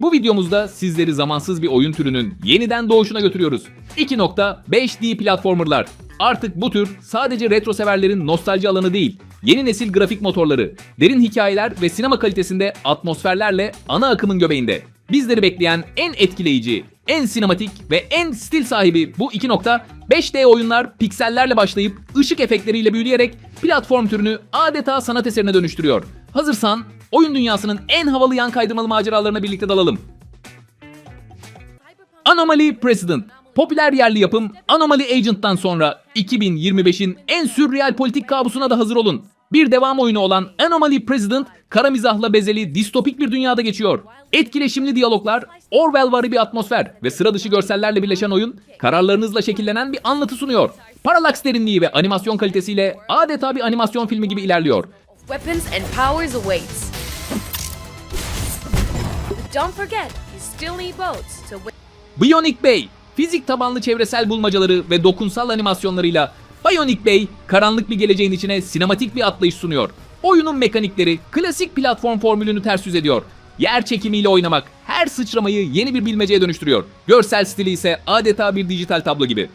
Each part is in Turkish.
Bu videomuzda sizleri zamansız bir oyun türünün yeniden doğuşuna götürüyoruz. 2.5D platformerlar. Artık bu tür sadece retro severlerin nostalji alanı değil, yeni nesil grafik motorları, derin hikayeler ve sinema kalitesinde atmosferlerle ana akımın göbeğinde. Bizleri bekleyen en etkileyici, en sinematik ve en stil sahibi bu 2.5D oyunlar piksellerle başlayıp ışık efektleriyle büyüleyerek platform türünü adeta sanat eserine dönüştürüyor. Hazırsan oyun dünyasının en havalı yan kaydırmalı maceralarına birlikte dalalım. Anomaly President. Popüler yerli yapım Anomaly Agent'tan sonra 2025'in en sürreal politik kabusuna da hazır olun. Bir devam oyunu olan Anomaly President, kara mizahla bezeli distopik bir dünyada geçiyor. Etkileşimli diyaloglar, Orwellvari bir atmosfer ve sıra dışı görsellerle birleşen oyun, kararlarınızla şekillenen bir anlatı sunuyor. Parallax derinliği ve animasyon kalitesiyle adeta bir animasyon filmi gibi ilerliyor. Weapons and powers awaits. Don't forget, you still need boats to win. Bionic Bay, fizik tabanlı çevresel bulmacaları ve dokunsal animasyonlarıyla Bionic Bay, karanlık bir geleceğin içine sinematik bir atlayış sunuyor. Oyunun mekanikleri klasik platform formülünü ters yüz ediyor. Yer çekimiyle oynamak her sıçramayı yeni bir bilmeceye dönüştürüyor. Görsel stili ise adeta bir dijital tablo gibi.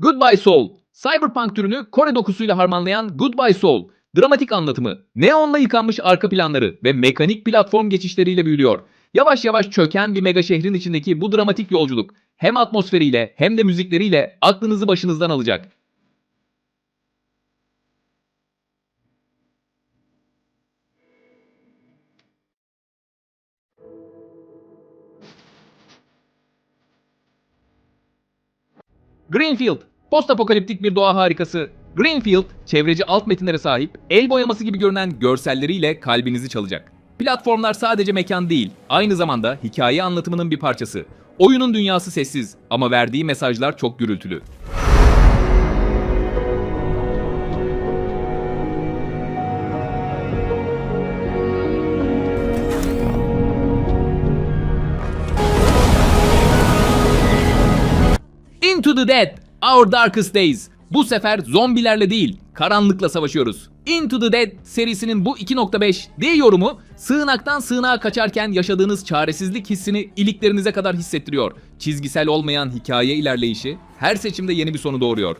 Goodbye Soul. Cyberpunk türünü Kore dokusuyla harmanlayan Goodbye Soul, dramatik anlatımı, neonla yıkanmış arka planları ve mekanik platform geçişleriyle büyülüyor. Yavaş yavaş çöken bir mega şehrin içindeki bu dramatik yolculuk hem atmosferiyle hem de müzikleriyle aklınızı başınızdan alacak. Greenfield, postapokaliptik bir doğa harikası. Greenfield, çevreci alt metinlere sahip, el boyaması gibi görünen görselleriyle kalbinizi çalacak. Platformlar sadece mekan değil, aynı zamanda hikaye anlatımının bir parçası. Oyunun dünyası sessiz ama verdiği mesajlar çok gürültülü. Into the Dead, Our Darkest Days. Bu sefer zombilerle değil, karanlıkla savaşıyoruz. Into the Dead serisinin bu 2.5 D yorumu sığınaktan sığınağa kaçarken yaşadığınız çaresizlik hissini iliklerinize kadar hissettiriyor. Çizgisel olmayan hikaye ilerleyişi her seçimde yeni bir sonu doğuruyor.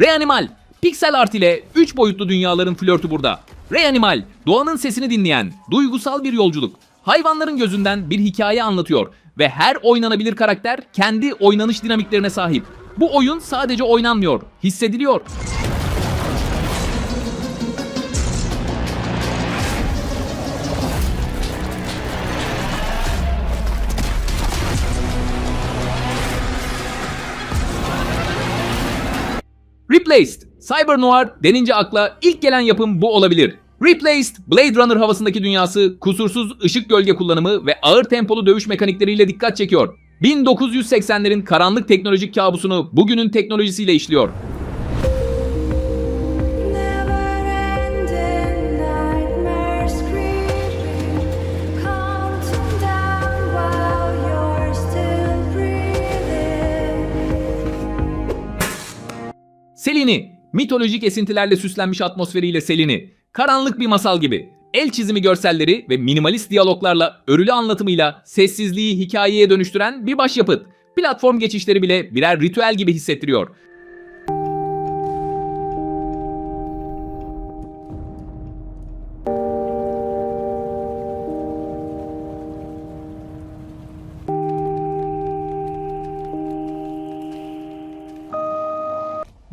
Reanimal. Pixel art ile 3 boyutlu dünyaların flörtü burada. Reanimal, doğanın sesini dinleyen, duygusal bir yolculuk. Hayvanların gözünden bir hikaye anlatıyor ve her oynanabilir karakter kendi oynanış dinamiklerine sahip. Bu oyun sadece oynanmıyor, hissediliyor. Replaced. Cyber Noir denince akla ilk gelen yapım bu olabilir. Replaced, Blade Runner havasındaki dünyası, kusursuz ışık gölge kullanımı ve ağır tempolu dövüş mekanikleriyle dikkat çekiyor. 1980'lerin karanlık teknolojik kabusunu bugünün teknolojisiyle işliyor. Selini, mitolojik esintilerle süslenmiş atmosferiyle Selini, karanlık bir masal gibi. El çizimi görselleri ve minimalist diyaloglarla, örülü anlatımıyla sessizliği hikayeye dönüştüren bir başyapıt. Platform geçişleri bile birer ritüel gibi hissettiriyor.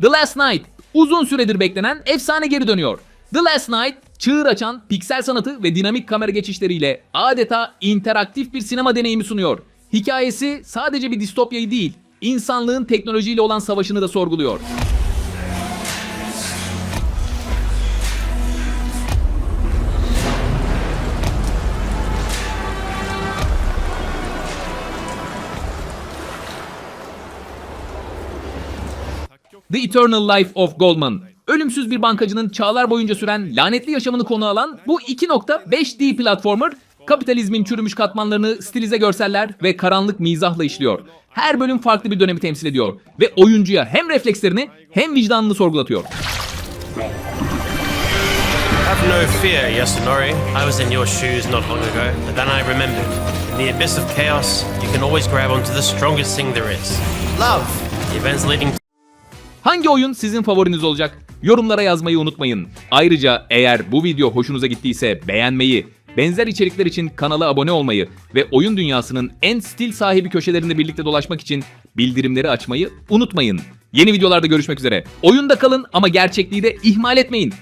The Last Night uzun süredir beklenen efsane geri dönüyor. The Last Night çığır açan piksel sanatı ve dinamik kamera geçişleriyle adeta interaktif bir sinema deneyimi sunuyor. Hikayesi sadece bir distopyayı değil, insanlığın teknolojiyle olan savaşını da sorguluyor. The Eternal Life of Goldman. Ölümsüz bir bankacının çağlar boyunca süren lanetli yaşamını konu alan bu 2.5D platformer kapitalizmin çürümüş katmanlarını stilize görseller ve karanlık mizahla işliyor. Her bölüm farklı bir dönemi temsil ediyor ve oyuncuya hem reflekslerini hem vicdanını sorgulatıyor. Have no fear, Yasunori. I was in your shoes not long ago, but then I remembered. In the abyss of chaos, you can always grab onto the strongest thing there is love. The events leading Hangi oyun sizin favoriniz olacak? Yorumlara yazmayı unutmayın. Ayrıca eğer bu video hoşunuza gittiyse beğenmeyi, benzer içerikler için kanala abone olmayı ve oyun dünyasının en stil sahibi köşelerinde birlikte dolaşmak için bildirimleri açmayı unutmayın. Yeni videolarda görüşmek üzere. Oyunda kalın ama gerçekliği de ihmal etmeyin.